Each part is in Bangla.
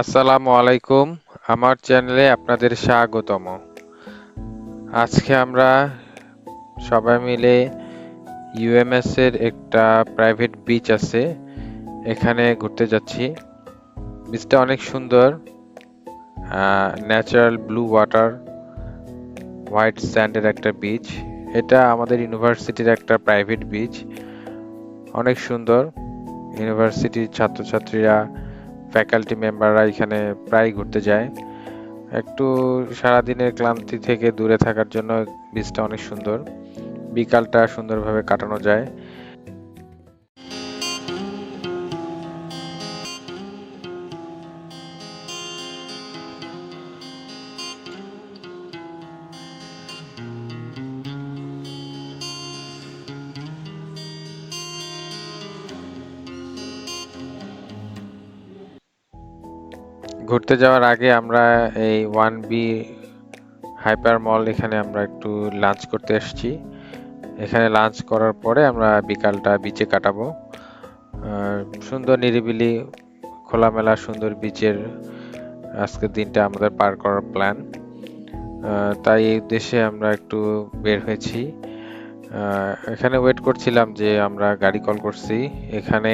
আসসালামু আলাইকুম। আমার চ্যানেলে আপনাদের স্বাগতম। আজকে আমরা সবাই মিলে ইউএমএস এর একটা প্রাইভেট বিচ আছে। এখানে ঘুরতে যাচ্ছি। বিচটা অনেক সুন্দর। ন্যাচারাল ব্লু ওয়াটার হোয়াইট স্যান্ডের একটা বিচ এটা আমাদের ইউনিভার্সিটির একটা প্রাইভেট বিচ অনেক সুন্দর। ইউনিভার্সিটির ছাত্রছাত্রীরা ফ্যাকাল্টি মেম্বাররা এখানে প্রায় ঘুরতে যায়। একটু সারাদিনের ক্লান্তি থেকে দূরে থাকার জন্য বিচটা অনেক সুন্দর। বিকালটা সুন্দরভাবে কাটানো যায়। ঘুরতে যাওয়ার আগে আমরা এই ওয়ান বি হাইপার মল এখানে আমরা একটু লাঞ্চ করতে এসেছি। এখানে লাঞ্চ করার পরে আমরা বিকালটা বিচে কাটাবো। সুন্দর নিরিবিলি, খোলামেলা, সুন্দর বিচের আজকের দিনটা আমাদের পার করার প্ল্যান তাই এই উদ্দেশ্যে আমরা একটু বের হয়েছি। এখানে ওয়েট করছিলাম যে আমরা গাড়ি কল করছি। এখানে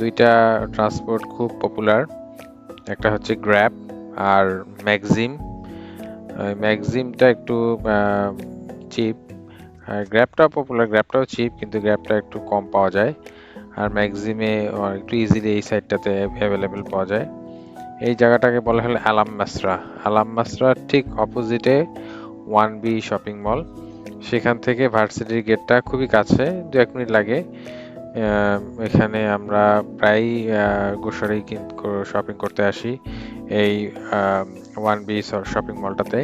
দুইটা ট্রান্সপোর্ট খুব পপুলার একটা হচ্ছে গ্র্যাব আর ম্যাগজিম ম্যাগজিমটা একটু চিপ গ্র্যাবটাও পপুলার গ্র্যাপটাও চিপ কিন্তু গ্র্যাপটা একটু কম পাওয়া যায়। আর ম্যাগজিমে একটু ইজিলি এই সাইডটাতে অ্যাভেলেবেল পাওয়া যায়। এই জায়গাটাকে বলা হলো আলাম মাসরা আলাম মাসরার ঠিক অপোজিটে ওয়ান বি শপিং মল সেখান থেকে ভার্সিটির গেটটা খুবই কাছে দু এক মিনিট লাগে। এখানে আমরা প্রায় গ্রোসারি শপিং করতে আসি। এই ওয়ান বি শপিং মলটাতে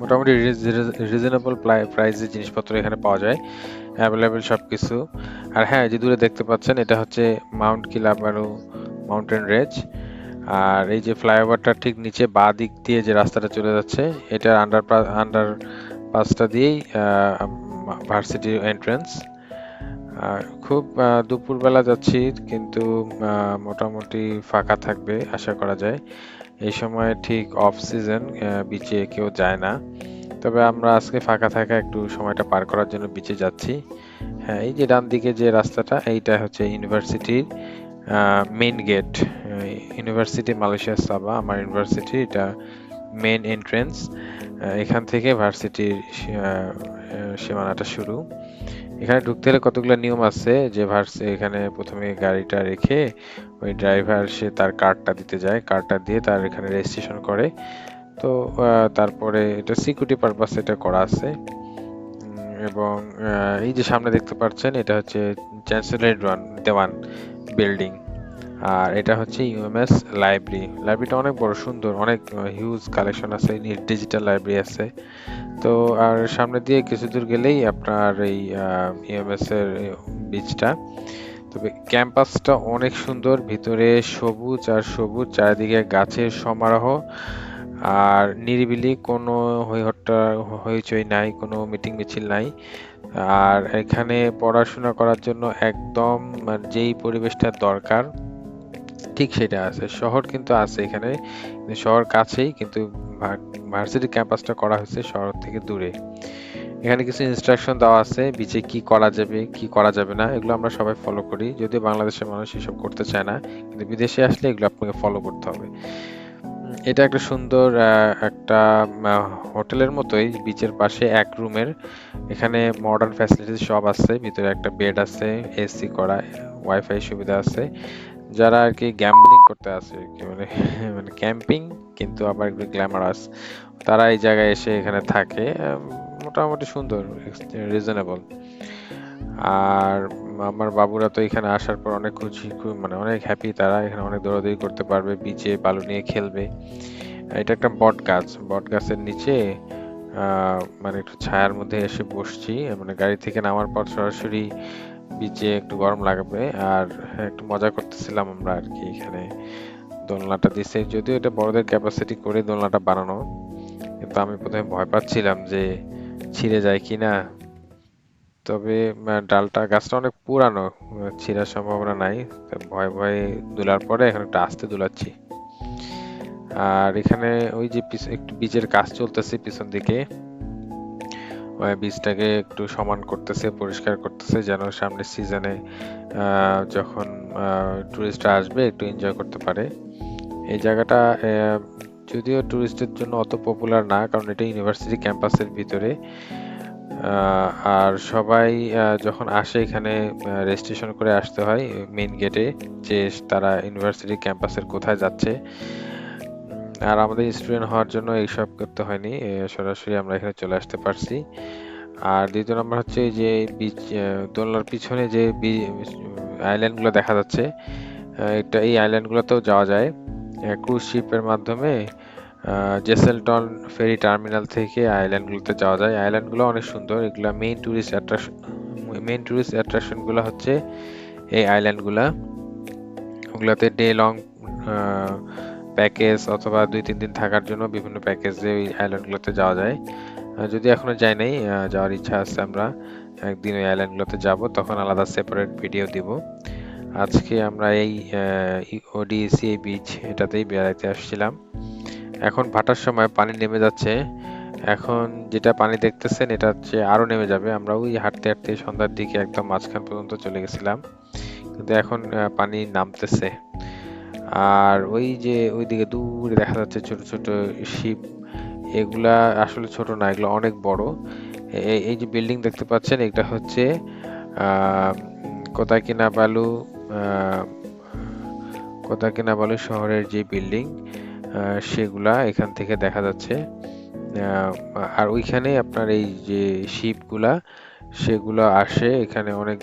মোটামুটি রিজনেবল প্রাইসে জিনিসপত্র এখানে পাওয়া যায়। অ্যাভেলেবেল সব কিছু আর হ্যাঁ যে দূরে দেখতে পাচ্ছেন, এটা হচ্ছে মাউন্ট কিলামারু মাউন্টেন রেঞ্জ আর এই যে ফ্লাইওভারটার ঠিক নিচে বা দিক দিয়ে যে রাস্তাটা চলে যাচ্ছে এটার আন্ডার আন্ডার পাসটা দিয়েই ভার্সিটির এন্ট্রেন্স খুব দুপুরবেলা যাচ্ছি, কিন্তু মোটামুটি ফাঁকা থাকবে, আশা করা যায়। এই সময় ঠিক অফ সিজন বিচে কেউ যায় না। তবে আমরা আজকে ফাঁকা থাকা একটু সময়টা পার করার জন্য বিচে যাচ্ছি। হ্যাঁ এই যে ডান দিকে যে রাস্তাটা, এইটা হচ্ছে ইউনিভার্সিটির main gate university Malaysia Sabah, আমার ইউনিভার্সিটি, এটা মেন এন্ট্রেন্স এখান থেকে ভার্সিটির সীমানাটা শুরু। এখানে ঢুকতে হলে কতগুলো নিয়ম আছে? যে ভার্সে এখানে প্রথমে গাড়িটা রেখে ওই ড্রাইভার সে তার কার্ডটা দিতে যায়। কার্ডটা দিয়ে তার এখানে রেজিস্ট্রেশন করে। তো তারপরে এটা সিকিউরিটি পারপাস এটা করা আছে। এবং এই যে সামনে দেখতে পাচ্ছেন, এটা হচ্ছে চ্যান্সেলারি দেওয়ান বিল্ডিং। আর এটা হচ্ছে ইউএমএস লাইব্রেরি। লাইব্রেরিটা অনেক বড়, সুন্দর, অনেক হিউজ কালেকশন আছে ডিজিটাল লাইব্রেরি আছে। তো আর সামনে দিয়ে কিছু দূর গেলেই আপনার এই ইউএমএস এর বিচটা তবে ক্যাম্পাসটা অনেক সুন্দর, ভিতরে সবুজ আর সবুজ, চারিদিকে গাছের সমারোহ। আর নিরিবিলি কোনো হইহট্টা হইচই নাই, কোনো মিটিং মিছিল নাই। আর এখানে পড়াশোনা করার জন্য একদম যেই পরিবেশটা দরকার ঠিক সেটা আছে। শহর কিন্তু আছে এখানে। শহর কাছেই কিন্তু ভার্সিটি ক্যাম্পাসটা করা হয়েছে শহর থেকে দূরে। এখানে কিছু ইনস্ট্রাকশন দেওয়া আছে বিচে কি করা যাবে, কি করা যাবে না, এগুলো আমরা সবাই ফলো করি। যদিও বাংলাদেশের মানুষ এসব করতে চায় না, কিন্তু বিদেশে আসলে এগুলো আপনাকে ফলো করতে হবে। এটা একটা সুন্দর একটা হোটেলের মতোই বিচের পাশে এক রুমের। এখানে মডার্ন ফ্যাসিলিটিস সব আছে, ভিতরে একটা বেড আছে এসি করা ওয়াইফাই সুবিধা আছে। যারা আর কি গ্যাম্বলিং করতে আসে মানে মানে ক্যাম্পিং কিন্তু আবার একটু গ্ল্যামারাস তারা এই জায়গায় এসে এখানে থাকে মোটামুটি সুন্দর রিজনেবল আর আমার বাবুরা তো এখানে আসার পর অনেক খুশি মানে অনেক হ্যাপি তারা এখানে অনেক দৌড়াদৌড়ি করতে পারবে বিচে বালু নিয়ে খেলবে। এটা একটা বট গাছ, বট গাছের নিচে মানে একটু ছায়ার মধ্যে এসে বসছি মানে গাড়ি থেকে নামার পর সরাসরি বিচে একটু গরম লাগবে আর একটু মজা করতেছিলাম আমরা আর কি এখানে। দোলনাটা দিছে, যদিও এটা বড়দের ক্যাপাসিটি করে দোলনাটা বানানো, কিন্তু আমি প্রথমে ভয় পাচ্ছিলাম যে ছিঁড়ে যায় কি না তবে ডালটা, গাছটা অনেক পুরানো, ছিঁড়ার সম্ভাবনা নাই ভয়ে ভয়ে দুলার পরে এখন একটু আস্তে দুলাচ্ছি। আর এখানে ওই যে একটু বীজের কাজ চলতেছে পিছন দিকে। বীজটাকে একটু সমান করতেছে, পরিষ্কার করতেছে, যেন সামনের সিজনে যখন টুরিস্টরা আসবে, একটু এনজয় করতে পারে। এই জায়গাটা যদিও ট্যুরিস্টের জন্য অত পপুলার না, কারণ এটা ইউনিভার্সিটি ক্যাম্পাসের ভিতরে। আর সবাই যখন আসে এখানে রেজিস্ট্রেশন করে আসতে হয় মেইন গেটে যে তারা ইউনিভার্সিটি ক্যাম্পাসের কোথায় যাচ্ছে। আর আমাদের স্টুডেন্ট হওয়ার জন্য এইসব করতে হয়নি সরাসরি আমরা এখানে চলে আসতে পারছি। আর দ্বিতীয় নম্বর হচ্ছে যে বিচ দোলনার পিছনে যে আইল্যান্ডগুলো দেখা যাচ্ছে এটা এই আইল্যান্ডগুলোতেও যাওয়া যায়। ক্রুজ শিপের মাধ্যমে জেসেলটন ফেরি টার্মিনাল থেকে আইল্যান্ডগুলোতে যাওয়া যায়। আইল্যান্ডগুলো অনেক সুন্দর, এগুলা main tourist attraction main tourist অ্যাট্রাকশনগুলো হচ্ছে এই আইল্যান্ডগুলা ওগুলাতে ডে লং প্যাকেজ অথবা দুই, তিন দিন থাকার জন্য বিভিন্ন প্যাকেজে ওই আইল্যান্ডগুলোতে যাওয়া যায়। যদি এখনও যাই নাই যাওয়ার ইচ্ছা আছে আমরা, একদিন ওই আইল্যান্ডগুলোতে যাব, তখন আলাদা সেপারেট ভিডিও দিব। আজকে আমরা এই ওডিসি এই বিচ এটাতেই বেড়াইতে আসছিলাম। এখন ভাটার সময় পানি নেমে যাচ্ছে। এখন যেটা পানি দেখতেছেন, এটা হচ্ছে আরও নেমে যাবে। আমরা ওই হাঁটতে হাঁটতে সন্ধ্যার দিকে একদম মাঝখান পর্যন্ত চলে গেছিলাম। কিন্তু এখন পানি নামতেছে। আর ওই যে ওইদিকে দূরে দেখা যাচ্ছে ছোট ছোট শিপ এগুলা আসলে ছোট না, এগুলো অনেক বড়। এই যে বিল্ডিং দেখতে পাচ্ছেন, এটা হচ্ছে কোতাকিনাবালু কোতাকিনাবালু শহরের যে বিল্ডিং সেগুলা এখান থেকে দেখা যাচ্ছে। আর ওইখানে আপনার এই যে শিপগুলা সেগুলো আসে, এখানে অনেক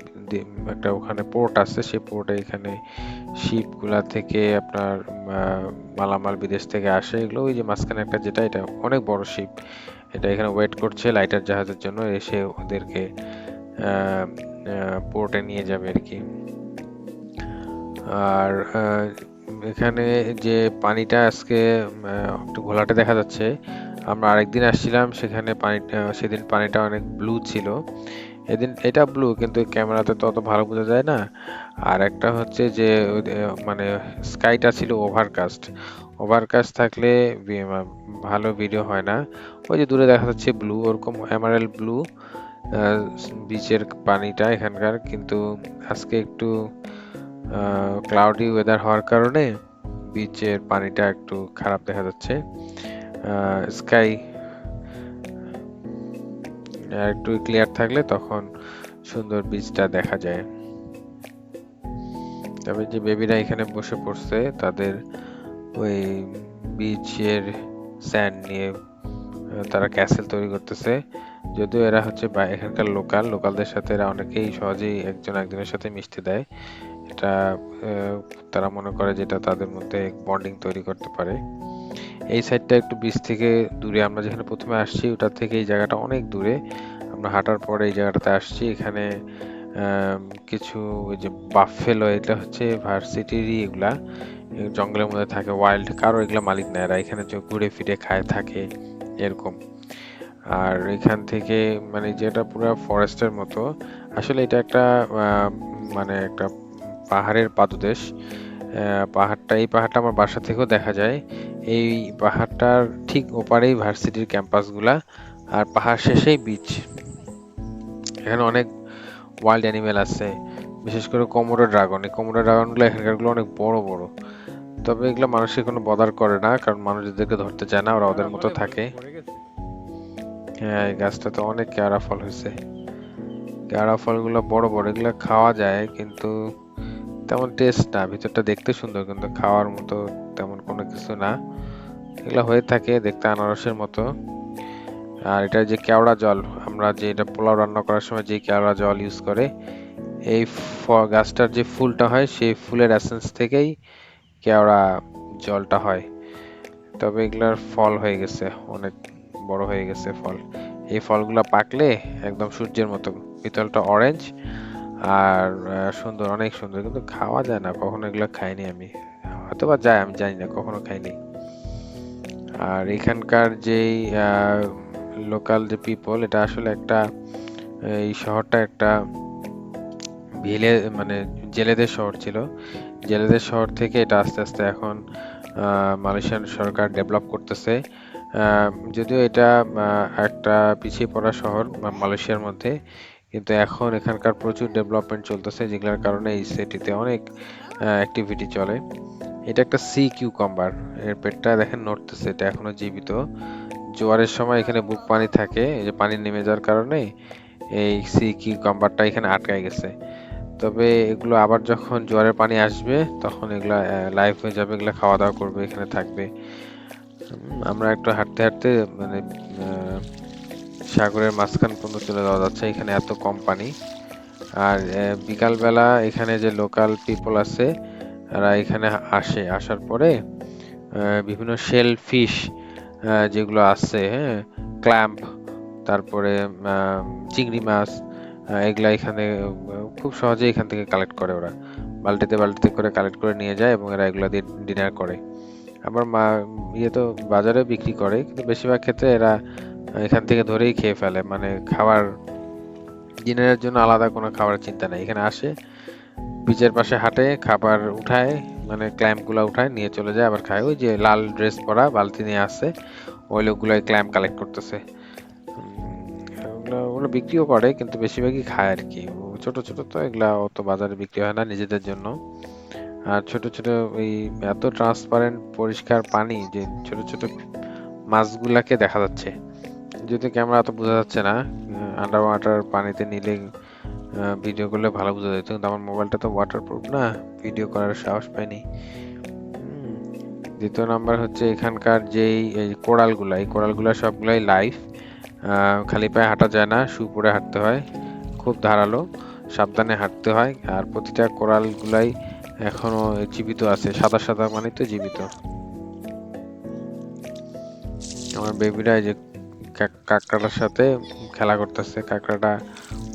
একটা ওখানে পোর্ট আছে সেই পোর্টে এখানে শিপগুলা থেকে আপনার মালামাল বিদেশ থেকে আসে, এগুলো ওই যে মাঝখানে একটা যেটা, এটা অনেক বড় শিপ। এটা এখানে ওয়েট করছে লাইটার জাহাজের জন্য, এসে ওদেরকে পোর্টে নিয়ে যাবে আর কি। আর এখানে যে পানিটা আজকে একটু ঘোলাটে দেখা যাচ্ছে, আমরা আরেকদিন আসছিলাম, সেখানে পানিটা সেদিন পানিটা অনেক ব্লু ছিল। এদিন এটা ব্লু কিন্তু ক্যামেরাতে তো অত ভালো বোঝা যায় না। আর একটা হচ্ছে যে মানে স্কাইটা ছিল ওভারকাস্ট ওভারকাস্ট থাকলে ভালো ভিডিও হয় না। ওই যে দূরে দেখা যাচ্ছে ব্লু ওরকম এমারেল ব্লু বিচের পানিটা এখানকার। কিন্তু আজকে একটু ক্লাউডি ওয়েদার হওয়ার কারণে বিচের পানিটা একটু খারাপ দেখা যাচ্ছে। স্কাই একটু ক্লিয়ার থাকলে তখন সুন্দর বীজটা দেখা যায়। তবে যে বেবিরা এখানে বসে পড়ছে, তাদের ওই বিচের স্যান্ড নিয়ে তারা ক্যাসেল তৈরি করতেছে। যদিও এরা হচ্ছে বা- এখানকার লোকাল লোকালদের সাথে এরা অনেকেই সহজেই একজন একজনের সাথে মিশতে দেয়। এটা তারা মনে করে যেটা তাদের মধ্যে বন্ডিং তৈরি করতে পারে। এই সাইডটা একটু বিচ থেকে দূরে, আমরা যেখানে প্রথমে আসছি ওটার থেকে এই জায়গাটা অনেক দূরে। আমরা হাঁটার পরে এই জায়গাটাতে আসছি, এখানে কিছু ওই যে বাফেলো এটা হচ্ছে ভার্সিটিরই এগুলা। জঙ্গলের মধ্যে থাকে ওয়াইল্ড কারও এগুলা মালিক না এরা। এখানে ঘুরে ফিরে খায়, থাকে, এরকম। আর এখান থেকে মানে যেটা পুরো ফরেস্টের মতো, আসলে এটা একটা মানে একটা পাহাড়ের পাদদেশ। পাহাড়টা, এই পাহাড়টা আমার বাসা থেকেও দেখা যায়। এই পাহাড়টার ঠিক ওপারেই ভার্সিটির ক্যাম্পাসগুলা আর পাহাড় শেষেই বিচ এখানে অনেক ওয়াইল্ড অ্যানিমেল আছে বিশেষ করে কোমোডো ড্রাগন। এই কোমোডো ড্রাগনগুলো এখানকারগুলো অনেক বড় বড়। তবে এগুলো মানুষের কোনো বদার করে না কারণ মানুষ এদেরকে ধরতে চায় না ওরা ওদের মতো থাকে। হ্যাঁ এই গাছটাতে অনেক কেয়ারা ফল হয়েছে। কেয়ারা ফলগুলো বড় বড় এগুলো খাওয়া যায় কিন্তু তেমন টেস্ট না, ভিতরটা দেখতে সুন্দর কিন্তু খাওয়ার মতো তেমন কোনো কিছু না। এগুলো হয়ে থাকে দেখতে আনারসের মতো। আর এটা যে কেওড়া জল, আমরা যে এটা পোলাও রান্না করার সময় যে কেওড়া জল ইউজ করে, এই গাছটার যে ফুলটা হয় সেই ফুলের অ্যাসেন্স থেকেই কেওড়া জলটা হয়। তবে এগুলার ফল হয়ে গেছে, অনেক বড় হয়ে গেছে ফল। এই ফলগুলা পাকলে একদম সূর্যের মতো, পিতলটা অরেঞ্জ আর সুন্দর, অনেক সুন্দর। কিন্তু খাওয়া যায় না, কখনো এগুলো খাইনি আমি। হয়তো বা যায়, আমি জানি না, কখনো খাইনি। আর এখানকার যেই লোকাল যে পিপল এটা আসলে একটা, এই শহরটা একটা ভিলে মানে জেলেদের শহর ছিল। জেলেদের শহর থেকে এটা আস্তে আস্তে এখন মালয়েশিয়ান সরকার ডেভেলপ করতেছে। যদিও এটা একটা পিছিয়ে পড়া শহর মালয়েশিয়ার মধ্যে। কিন্তু এখন এখানকার প্রচুর ডেভেলপমেন্ট চলতেছে, যেগুলোর কারণে এই সিটিতে অনেক অ্যাক্টিভিটি চলে। এটা একটা সি কিউকাম্বার এর পেটটা দেখেন নড়তেছে, এটা এখনও জীবিত। জোয়ারের সময় এখানে বুক পানি থাকে, এই যে পানি নেমে যাওয়ার কারণে এই সি কিউকাম্বারটা এখানে আটকায় গেছে। তবে এগুলো আবার যখন জোয়ারের পানি আসবে, তখন এগুলা লাইভ হয়ে যাবে, এগুলো খাওয়া দাওয়া করবে, এখানে থাকবে। আমরা একটু হাঁটতে হাঁটতে মানে সাগরের মাঝখান পর্যন্ত চলে যাওয়া যাচ্ছে, এখানে এত কম পানি। আর বিকালবেলা এখানে যে লোকাল পিপল আছে তারা এখানে আসে, আসার পরে বিভিন্ন শেল ফিশ যেগুলো আছে হ্যাঁ ক্ল্যাম্প তারপরে চিংড়ি মাছ এগুলা এখানে, খুব সহজে এখান থেকে কালেক্ট করে ওরা। বালতিতে বালতিতে করে কালেক্ট করে নিয়ে যায় এবং এরা এগুলা দিয়ে ডিনার করে। আবার মা ইয়ে তো বাজারে বিক্রি করে, কিন্তু বেশিরভাগ ক্ষেত্রে এরা এখান থেকে ধরেই খেয়ে ফেলে। মানে খাবার ডিনারের জন্য আলাদা কোনো খাবারের চিন্তা নেই। এখানে আসে বিচের পাশে হাঁটে, খাবার উঠায় মানে ক্ল্যাম্পগুলা উঠায়, নিয়ে চলে যায়, আবার খায়। ওই যে লাল ড্রেস পরা বালতি নিয়ে আসে, ওই লোকগুলাই ক্ল্যাম্প কালেক্ট করতেছে। ওগুলো ওগুলো বিক্রিও করে, কিন্তু বেশিরভাগই খায় আর কি। ছোট ছোট তো এগুলা অত বাজারে বিক্রি হয় না নিজেদের জন্য। আর ছোট ছোট ওই এত ট্রান্সপারেন্ট পরিষ্কার পানি যে ছোট ছোট মাছগুলাকে দেখা যাচ্ছে। যদি ক্যামেরা অত বোঝা যাচ্ছে না আন্ডার ওয়াটার পানিতে নিলে ভিডিও করলে ভালো বোঝা যেত কিন্তু আমার মোবাইলটা তো ওয়াটারপ্রুফ না ভিডিও করার সাহস পাইনি। দ্বিতীয় নাম্বার হচ্ছে এখানকার যেই, এই কোরালগুলা এই কোড়ালগুলো সবগুলাই লাইভ খালি পায়ে হাঁটা যায় না শু পরে হাঁটতে হয়, খুব ধারালো, সাবধানে হাঁটতে হয়। আর প্রতিটা কোড়ালগুলাই এখনও জীবিত আছে, সাদা সাদা মানে তো জীবিত। আমার বেবিরা যে কাঁকড়াটার সাথে খেলা করতেছে। কাঁকড়াটা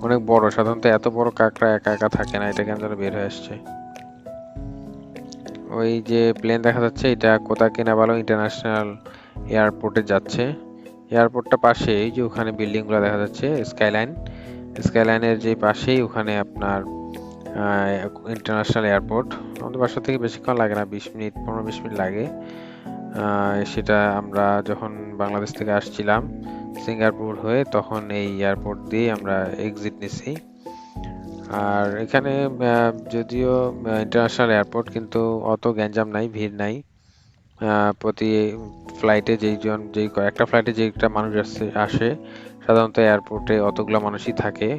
অনেক বড়। সাধারণত এত বড় কাঁকড়া একা একা থাকে না। এটা কেন বের হয়ে আসছে। ওই যে প্লেন দেখা যাচ্ছে, এটা কোতাকিনাবালু ইন্টারন্যাশনাল এয়ারপোর্টে যাচ্ছে। এয়ারপোর্টটা পাশে এই যে ওখানে বিল্ডিংগুলো দেখা যাচ্ছে স্কাইলাইন স্কাইলাইনের যে পাশেই ওখানে আপনার ইন্টারন্যাশনাল এয়ারপোর্ট আমাদের বাসা থেকে বেশিক্ষণ লাগে না, বিশ মিনিট, পনেরো, বিশ মিনিট লাগে। সেটা আমরা যখন বাংলাদেশ থেকে আসছিলাম সিঙ্গাপুর হয়ে তখন এই এয়ারপোর্ট দিয়ে আমরা এক্সিট নিছি। আর এখানে যদিও ইন্টারন্যাশনাল এয়ারপোর্ট কিন্তু অত গ্যাঞ্জাম নাই, ভিড় নাই। প্রতি ফ্লাইটে যেই জন, যেই কয়েকটা ফ্লাইটে যেইটা মানুষ আসে আসে, সাধারণত এয়ারপোর্টে অতগুলা মানুষই থাকে।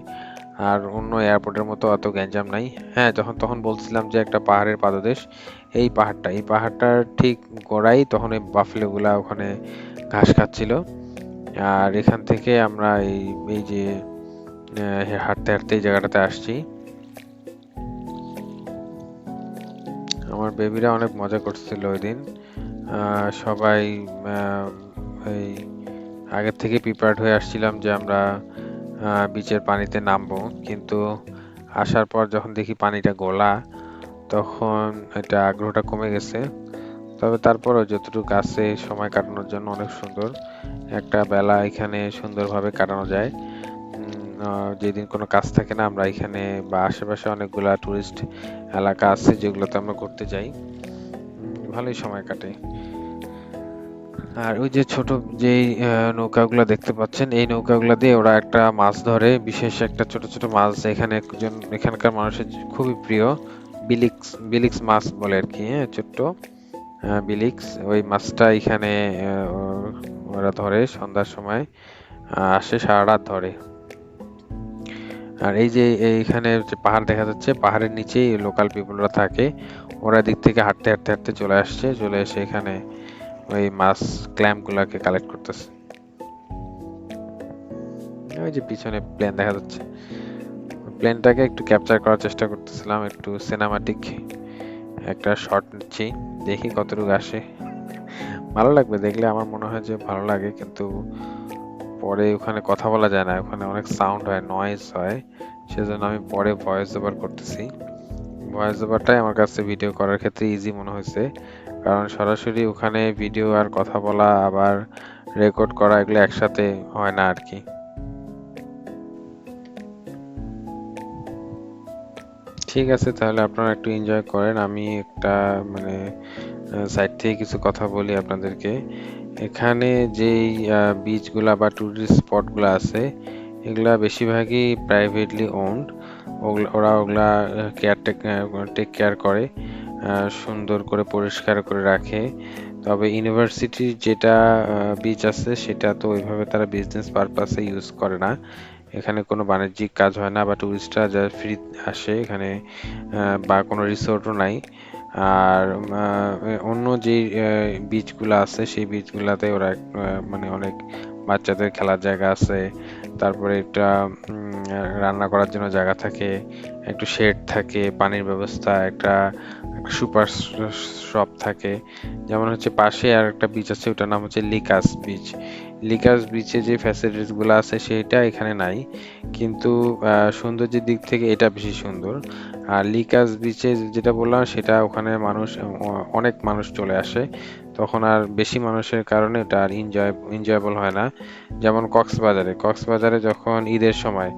আর অন্য এয়ারপোর্টের মতো অত গ্যাঞ্জাম নাই। হ্যাঁ যখন, তখন বলছিলাম যে একটা পাহাড়ের পাদদেশ এই পাহাড়টা, এই পাহাড়টার ঠিক গোড়াই তখন এই বাফলেগুলা ওখানে ঘাস খাচ্ছিল। আর এখান থেকে আমরা এই এই যে হাঁটতে হাঁটতে এই জায়গাটাতে আসছি। আমার বেবিরা অনেক মজা করছিল ওই দিন। সবাই এই আগের থেকে প্রিপেয়ার্ড হয়ে আসছিলাম যে আমরা বিচের পানিতে নামবো। কিন্তু আসার পর যখন দেখি পানিটা গোলা তখন এটা আগ্রহটা কমে গেছে। তবে তারপরও যতটুকু আছে, সময় কাটানোর জন্য অনেক সুন্দর। একটা বেলা এখানে সুন্দরভাবে কাটানো যায়। যেদিন কোনো কাজ থাকে না, আমরা এখানে বা আশেপাশে অনেকগুলা টুরিস্ট এলাকা আছে, যেগুলোতে আমরা ঘুরতে যাই। ভালোই সময় কাটে। আর ওই যে ছোট যেই নৌকাগুলো দেখতে পাচ্ছেন, এই নৌকাগুলো দিয়ে ওরা একটা মাছ ধরে। বিশেষ একটা ছোট ছোট মাছ এখানে এখানকার মানুষের খুবই প্রিয়। বিলিক্স বিলিক্স মাছ বলে আর কি হ্যাঁ ছোট্ট। বিলিক্স ওই মাছটা এখানে ওরা ধরে সন্ধ্যার সময় আসে সারা রাত ধরে। আর এই যে এইখানে যে পাহাড় দেখা যাচ্ছে, পাহাড়ের নিচেই লোকাল পিপলরা থাকে। ওরা দিক থেকে হাঁটতে হাঁটতে হাঁটতে চলে আসছে, চলে এসে এখানে ওই মাছ ক্ল্যাম্পগুলোকে কালেক্ট করতেছে। ওই যে পিছনে প্লেন দেখা যাচ্ছে। প্লেনটাকে একটু ক্যাপচার করার চেষ্টা করতেছিলাম, একটু সিনেমাটিক একটা শট নিচ্ছি, দেখি কতটুকু আসে। ভালো লাগবে দেখলে, আমার মনে হয় যে ভালো লাগে, কিন্তু পরে ওখানে কথা বলা যায় না, ওখানে অনেক সাউন্ড হয় নয়েজ হয়, সেজন্য আমি পরে ভয়েস ওভার করতেছি। ভয়েস ওভারটাই আমার কাছে ভিডিও করার ক্ষেত্রে ইজি মনে হয়েছে, কারণ সরাসরি ওখানে ভিডিও আর কথা বলা, আবার রেকর্ড করা, এগুলো একসাথে হয় না আর কি। ঠিক আছে, তাহলে আপনারা একটু এনজয় করেন। আমি একটা মানে সাইড থেকে কিছু কথা বলি আপনাদেরকে। এখানে যেই বিচগুলা বা টুরিস্ট স্পটগুলো আছে, এগুলা বেশিরভাগই প্রাইভেটলি ওন্ড ওরা ওগুলা কেয়ার টেক কেয়ার করে সুন্দর করে, পরিষ্কার করে রাখে। তবে ইউনিভার্সিটির যেটা বিচ আছে, সেটা তো ওইভাবে তারা বিজনেস পারপাসে ইউজ করে না। এখানে কোনো বাণিজ্যিক কাজ হয় না বা ট্যুরিস্টরা যা ফ্রি আসে এখানে বা কোনো রিসোর্টও নাই। আর অন্য যে বিচগুলো আছে সেই বিচগুলাতে ওরা মানে অনেক বাচ্চাদের খেলার জায়গা আছে। তারপরে একটা রান্না করার জন্য জায়গা থাকে, একটু শেড থাকে, পানির ব্যবস্থা, একটা সুপার শপ থাকে। যেমন হচ্ছে পাশে আর একটা বিচ আছে, ওটার নাম হচ্ছে লিকাস বিচ লিকাস বিচে যে ফ্যাসিলিটিসগুলো আছে সেটা এখানে নাই। কিন্তু সৌন্দর্যের দিক থেকে এটা বেশি সুন্দর। আর লিকাস বিচে যেটা বললাম সেটা ওখানে মানুষ অনেক মানুষ চলে আসে। তখন আর বেশি মানুষের কারণে এটা আর এনজয় এনজয়েবল হয় না। যেমন কক্সবাজারে কক্সবাজারে যখন ঈদের সময়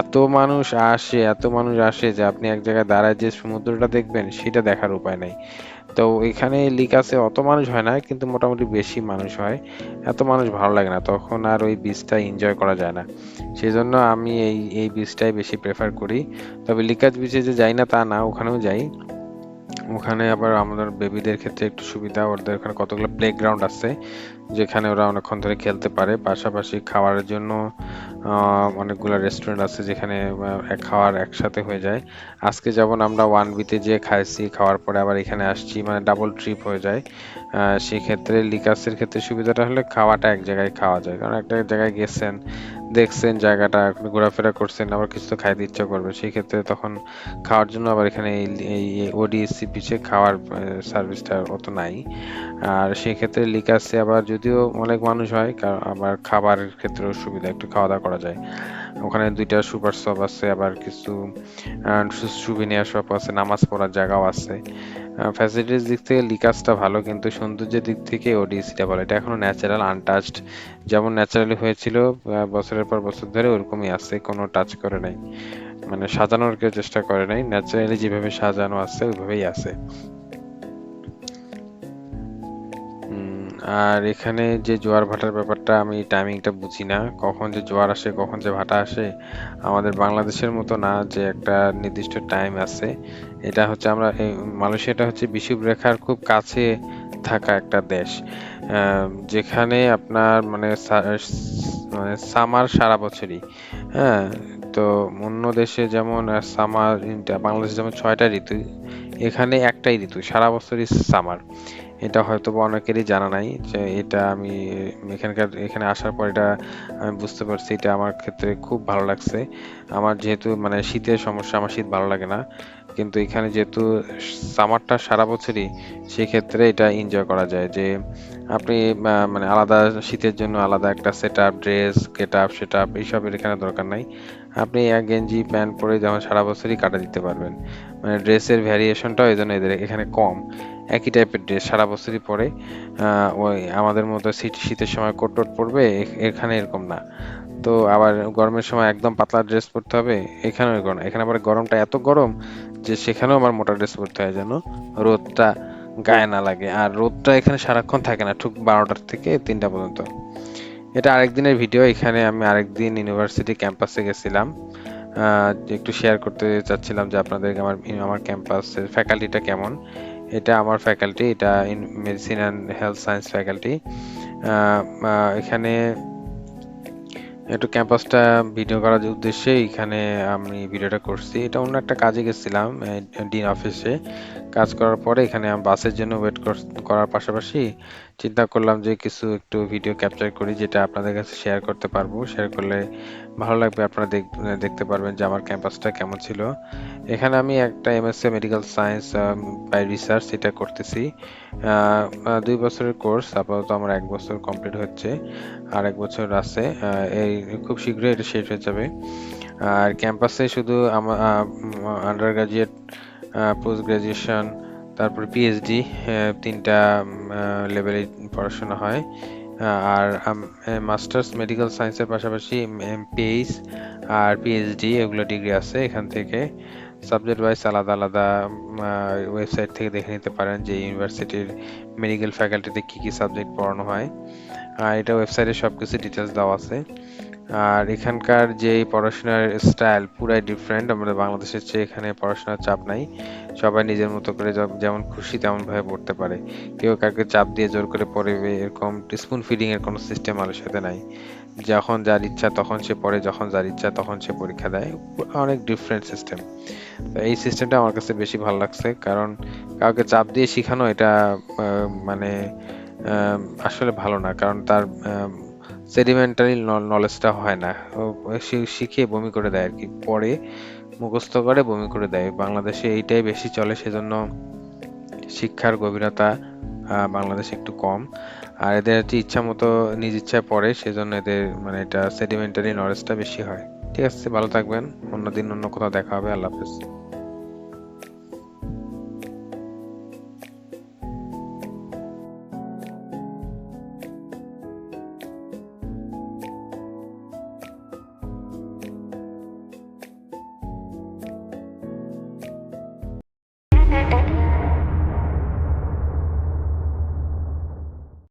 এত মানুষ আসে, এত মানুষ আসে যে আপনি এক জায়গায় দাঁড়ায় যে সমুদ্রটা দেখবেন, সেটা দেখার উপায় নাই। তো এখানে লিক আছে, অত মানুষ হয় না, কিন্তু মোটামুটি বেশি মানুষ হয়। এত মানুষ ভালো লাগে না, তখন আর ওই বীজটা এনজয় করা যায় না। সেই জন্য আমি এই এই বীজটাই বেশি প্রেফার করি। তবে লিকাজ বিচে যে যাই না তা না, ওখানেও যাই। ওখানে আবার আমাদের বেবিদের ক্ষেত্রে একটু সুবিধা, ওদের ওখানে কতগুলো প্লেগ্রাউন্ড আছে, যেখানে ওরা অনেকক্ষণ ধরে খেলতে পারে। পাশাপাশি খাওয়ার জন্য অনেকগুলো রেস্টুরেন্ট আছে যেখানে খাওয়ার একসাথে হয়ে যায়। আজকে যেমন আমরা ওয়ান বিতে যে খাইছি, খাওয়ার পরে আবার এখানে আসছি মানে ডাবল ট্রিপ হয়ে যায়। সেক্ষেত্রে লিকাসের ক্ষেত্রে সুবিধাটা হলে খাওয়াটা এক জায়গায় খাওয়া যায়। কারণ একটা জায়গায় গেছেন দেখছেন, জায়গাটা ঘোরাফেরা করছেন, আবার কিছু তো খাইতে ইচ্ছা করবে। সেই ক্ষেত্রে তখন খাওয়ার জন্য আবার এখানে এই ওডিএসসি পিছিয়ে খাওয়ার সার্ভিসটা অত নাই। আর সেই ক্ষেত্রে লিকাসে আবার যদিও অনেক মানুষ হয় আবার খাবারের ক্ষেত্রেও সুবিধা, একটু খাওয়া দাওয়া করা যায়। ওখানে দুইটা সুপার শপ আছে, আবার কিছু সুভিনিয়ার শপ আছে, নামাজ পড়ার জায়গাও আছে। ফ্যাসিলিটিস দিক থেকে লিকাসটা ভালো, কিন্তু সৌন্দর্যের দিক থেকে ওডিসিটা ভালো। এটা এখনও ন্যাচারাল আনটাচড যেমন ন্যাচারালি হয়েছিল বছরের পর বছর ধরে ওরকমই আছে, কোনো টাচ করে নাই। মানে সাজানোর কেউ চেষ্টা করে নাই। ন্যাচারালি যেভাবে সাজানো আছে, ওইভাবেই আছে। আর এখানে যে জোয়ার ভাটার ব্যাপারটা আমি টাইমিংটা বুঝি না। কখন যে জোয়ার আসে, কখন যে ভাটা আসে, আমাদের বাংলাদেশের মতো না যে একটা নির্দিষ্ট টাইম আছে। এটা হচ্ছে আমরা, এই মালয়েশিয়াটা হচ্ছে বিষুবরেখার খুব কাছে থাকা একটা দেশ। যেখানে আপনার মানে মানে সামার সারা বছরই। হ্যাঁ তো অন্য দেশে যেমন সামার বাংলাদেশে যেমন ছয়টা ঋতু, এখানে একটাই ঋতু, সারা বছরই সামার এটা হয়তো বা অনেকেরই জানা নাই যে এটা আমি এখানকার, এখানে আসার পর এটা আমি বুঝতে পারছি, এটা আমার ক্ষেত্রে খুব ভালো লাগছে। আমার যেহেতু মানে শীতের সমস্যা, আমার শীত ভালো লাগে না। কিন্তু এখানে যেহেতু সামারটা সারা বছরই, সেক্ষেত্রে এটা এনজয় করা যায় যে আপনি মানে আলাদা শীতের জন্য আলাদা একটা set up dress get up set up এইসবের এখানে দরকার নাই। আপনি এক গেঞ্জি প্যান্ট পরে যেমন সারা বছরই কাটা দিতে পারবেন। মানে ড্রেসের ভ্যারিয়েশনটাও এই জন্য এদের এখানে কম। একই টাইপের ড্রেস সারা বছরই পরে ওই আমাদের মতো শীত শীতের সময় কোট টোট পরবে এখানে এরকম না। তো আবার গরমের সময় একদম পাতলা ড্রেস পরতে হবে, এখানেও এরকম এখানে আবার গরমটা এত গরম যে সেখানেও আমার মোটা ড্রেস পরতে হয় যেন রোদটা গায়ে না লাগে। আর রোদটা এখানে সারাক্ষণ থাকে না, ঠিক বারোটার থেকে তিনটা পর্যন্ত। এটা আরেকদিনের ভিডিও এখানে আমি আরেকদিন ইউনিভার্সিটি ক্যাম্পাসে গেছিলাম। একটু শেয়ার করতে চাচ্ছিলাম যে আপনাদেরকে আমার আমার ক্যাম্পাসের ফ্যাকাল্টিটা কেমন। এটা আমার ফ্যাকাল্টি এটা medicine and health science faculty এখানে একটু ক্যাম্পাসটা ভিডিও করার উদ্দেশ্যে এখানে আমি ভিডিওটা করছি। এটা অন্য একটা কাজে গেছিলাম ডিন অফিসে। কাজ করার পরে এখানে বাসের জন্য ওয়েট করার পাশাপাশি চিন্তা করলাম যে কিছু একটু ভিডিও ক্যাপচার করি যেটা আপনাদের কাছে শেয়ার করতে পারব। শেয়ার করলে ভালো লাগবে, আপনারা দেখ- দেখতে পারবেন যে আমার ক্যাম্পাসটা কেমন ছিল। এখানে আমি একটা MSc medical science by research এটা করতেছি। দুই বছরের কোর্স আপাতত আমার এক বছর কমপ্লিট হচ্ছে। আর এক বছর আছে এই খুব শীঘ্রই এটা শেষ হয়ে যাবে। আর ক্যাম্পাসে শুধু আমার আন্ডার গ্রাজুয়েট পোস্ট গ্রাজুয়েশন তারপর পিএইচডি তিনটা লেভেলে পড়াশোনা হয়। আর মাস্টার্স মেডিকেল সায়েন্সের পাশাপাশি এমপিএইচ আর পিএইচডি এগুলো ডিগ্রি আছে এখান থেকে। সাবজেক্ট ওয়াইজ আলাদা আলাদা ওয়েবসাইট থেকে দেখে নিতে পারেন যে ইউনিভার্সিটির মেডিকেল ফ্যাকাল্টিতে কি কি সাবজেক্ট পড়ানো হয়। আর এটা ওয়েবসাইটে সব কিছু ডিটেলস দেওয়া আছে। আর এখানকার যে পড়াশোনার স্টাইল পুরাই ডিফারেন্ট আমাদের বাংলাদেশের চেয়ে এখানে পড়াশোনার চাপ নাই। সবাই নিজের মতো করে যেমন খুশি তেমনভাবে পড়তে পারে। কেউ কাউকে চাপ দিয়ে জোর করে পড়বে এরকম স্পুন ফিডিং এর কোনো সিস্টেম আলোর সাথে নাই। যখন যার ইচ্ছা তখন সে পড়ে, যখন যার ইচ্ছা তখন সে পরীক্ষা দেয়। অনেক ডিফারেন্ট সিস্টেম তো এই সিস্টেমটা আমার কাছে বেশি ভালো লাগছে, কারণ কাউকে চাপ দিয়ে শেখানো এটা মানে আসলে ভালো না, কারণ তার সেডিমেন্টারি নলেজটা হয় না। সে শিখে বমি করে দেয় আর কি, পড়ে, মুখস্থ করে, বমি করে দেয়। বাংলাদেশে এইটাই বেশি চলে, সেজন্য শিক্ষার গভীরতা বাংলাদেশে একটু কম। আর এদের হচ্ছে ইচ্ছা মতো নিজ ইচ্ছায় পড়ে, সেজন্য এদের মানে এটা সেডিমেন্টারি নলেজটা বেশি হয়। ঠিক আছে, ভালো থাকবেন। অন্যদিন অন্য কোথাও দেখা হবে। আল্লাহ হাফেজ।